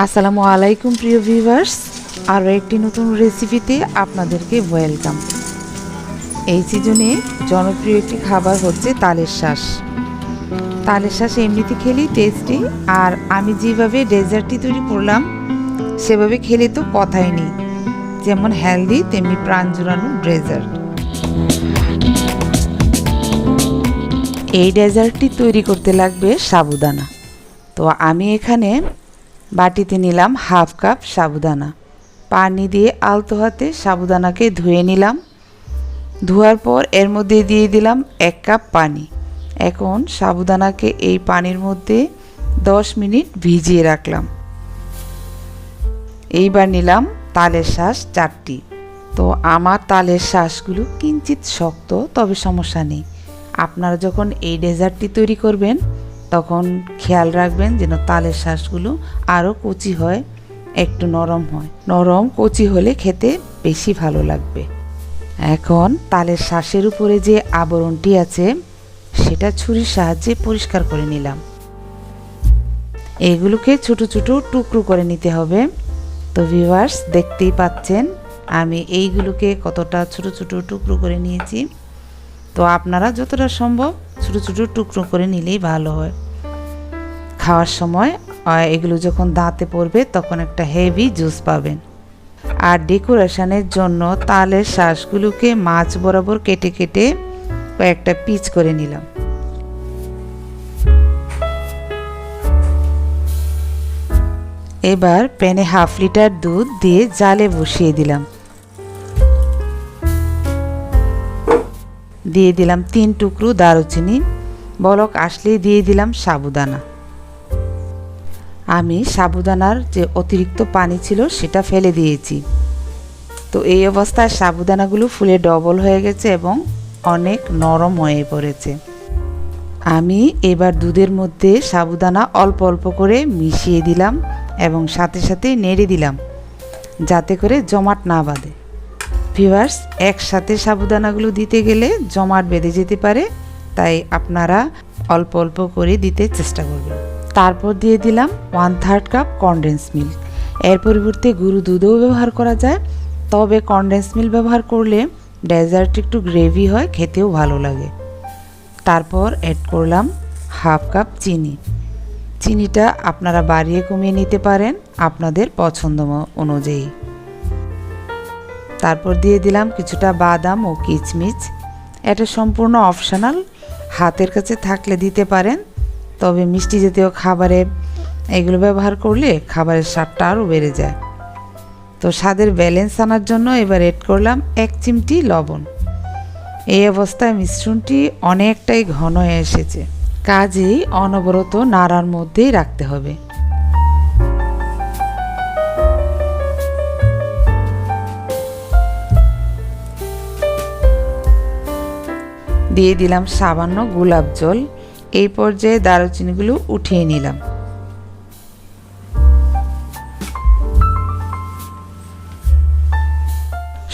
আসসালামু আলাইকুম, প্রিয় ভিউয়ার্স আরও একটি নতুন রেসিপিতে আপনাদেরকে ওয়েলকাম এই সিজনে জনপ্রিয় একটি খাবার হচ্ছে তালের শ্বাস তালের শ্বাস এমনিতে খেলেই টেস্টি আর আমি যেভাবে ডেজার্টটি তৈরি করলাম, সেভাবে খেলে তো কথাই নেই। যেমন হেলদি তেমনি প্রাণ জুড়ানো ডেজার্ট এই ডেজার্টটি তৈরি করতে লাগবে সাবুদানা। তো আমি এখানে বাটিতে নিলাম হাফ কাপ সাবুদানা। পানি দিয়ে আলতো হাতে সাবুদানাকে ধুয়ে নিলাম। ধোয়ার পর এর মধ্যে দিয়ে দিলাম এক কাপ পানি। এখন সাবুদানাকে এই পানির মধ্যে দশ মিনিট ভিজিয়ে রাখলাম। এইবার নিলাম তালের শ্বাস চারটি। তো আমার তালের শ্বাসগুলো কিঞ্চিত শক্ত, তবে সমস্যা নেই। আপনারা যখন এই ডেজার্টটি তৈরি করবেন তখন খেয়াল রাখবেন যেন তালের শ্বাসগুলো আরও কচি হয়, একটু নরম হয়। নরম, কচি হলে খেতে বেশি ভালো লাগবে। এখন তালের শ্বাসের উপরে যে আবরণটি আছে, সেটা ছুরির সাহায্যে পরিষ্কার করে নিলাম। এগুলোকে ছোট ছোট টুকরো করে নিতে হবে। তো ভিভার্স দেখতেই পাচ্ছেন, আমি এইগুলোকে কতটা ছোট ছোট টুকরো করে নিয়েছি। তো আপনারা যতটা সম্ভব ছোট ছোটো টুকরো করে নিলেই ভালো হয়। খাওয়ার সময় এগুলো যখন দাঁতে পড়বে তখন একটা হেভি জুস পাবেন। আর ডেকোরেশনের জন্য তালের শ্বাসগুলোকে মাছ বরাবর কেটে কেটে কয়েকটা পিচ করে নিলাম। এবার প্যানে হাফ লিটার দুধ দিয়ে জালে বসিয়ে দিলাম। দিয়ে দিলাম তিন টুকরো দারুচিনি। বলক আসলেই দিয়ে দিলাম সাবুদানা। আমি সাবুদানার যে অতিরিক্ত পানি ছিল সেটা ফেলে দিয়েছি। তো এই অবস্থায় সাবুদানাগুলো ফুলে ডবল হয়ে গেছে এবং অনেক নরম হয়ে পড়েছে। আমি এবার দুধের মধ্যে সাবুদানা অল্প অল্প করে মিশিয়ে দিলাম এবং সাথে সাথে নেড়ে দিলাম, যাতে করে জমাট না বাঁধে। ভিভার্স একসাথে সাবুদানাগুলো দিতে গেলে জমাট বেঁধে যেতে পারে, তাই আপনারা অল্প অল্প করে দিতে চেষ্টা করবেন। তারপর দিয়ে দিলাম one third cup condense milk এর পরিবর্তে গুঁড়ো দুধও ব্যবহার করা যায়, তবে কনডেন্স মিল্ক ব্যবহার করলে ডেজার্ট একটু গ্রেভি হয়, খেতেও ভালো লাগে। তারপর অ্যাড করলাম হাফ কাপ চিনি। চিনিটা আপনারা বাড়িয়ে কমিয়ে নিতে পারেন আপনাদের পছন্দ অনুযায়ী। তারপর দিয়ে দিলাম কিছুটা বাদাম ও কিচমিচ। এটা সম্পূর্ণ অপশনাল, হাতের কাছে থাকলে দিতে পারেন, তবে মিষ্টি জাতীয় খাবারে এগুলো ব্যবহার করলে খাবারের স্বাদটা আরও বেড়ে যায়। তো স্বাদের ব্যালেন্স আনার জন্য এবার এড করলাম এক চিমটি লবণ। এই অবস্থায় মিশ্রণটি অনেকটাই ঘন হয়ে এসেছে। কাজেই অনবরত নাড়ার মধ্যেই রাখতে হবে। দিয়ে দিলাম সামান্য গোলাপ জল। এই পর্যায়ে দারুচিনিগুলো উঠিয়ে নিলাম।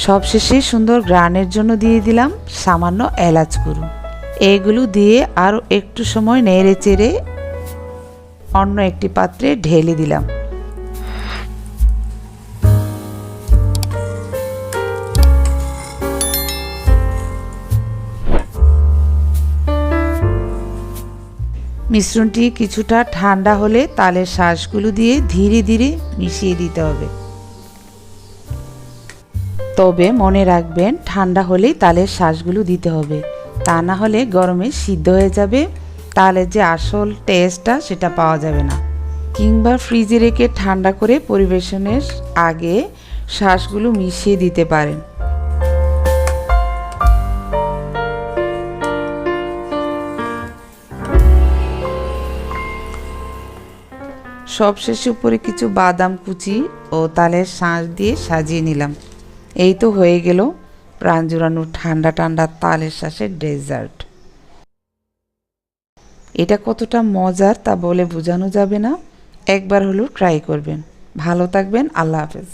সবশেষে সুন্দর গ্রানের জন্য দিয়ে দিলাম সামান্য এলাচ গুঁড়ো। এইগুলো দিয়ে আরও একটু সময় নেড়ে চেড়ে অন্য একটি পাত্রে ঢেলে দিলাম। মিশ্রণটি কিছুটা ঠান্ডা হলে তালের শ্বাসগুলো দিয়ে ধীরে ধীরে মিশিয়ে দিতে হবে। তবে মনে রাখবেন, ঠান্ডা হলেই তালের শ্বাসগুলো দিতে হবে। তা না হলে গরমে সিদ্ধ হয়ে যাবে, তালের যে আসল টেস্টটা সেটা পাওয়া যাবে না। কিংবা ফ্রিজে রেখে ঠান্ডা করে পরিবেশনের আগে শ্বাসগুলো মিশিয়ে দিতে পারেন। সবশেষে উপরে কিছু বাদাম কুচি ও তালের শাঁস দিয়ে সাজিয়ে নিলাম। এই তো হয়ে গেল প্রাণ জুড়ানো ঠান্ডা ঠান্ডা তালের শাঁসের ডেজার্ট। এটা কতটা মজার তা বলে বোঝানো যাবে না। একবার হলেও ট্রাই করবেন। ভালো থাকবেন। আল্লাহ হাফেজ।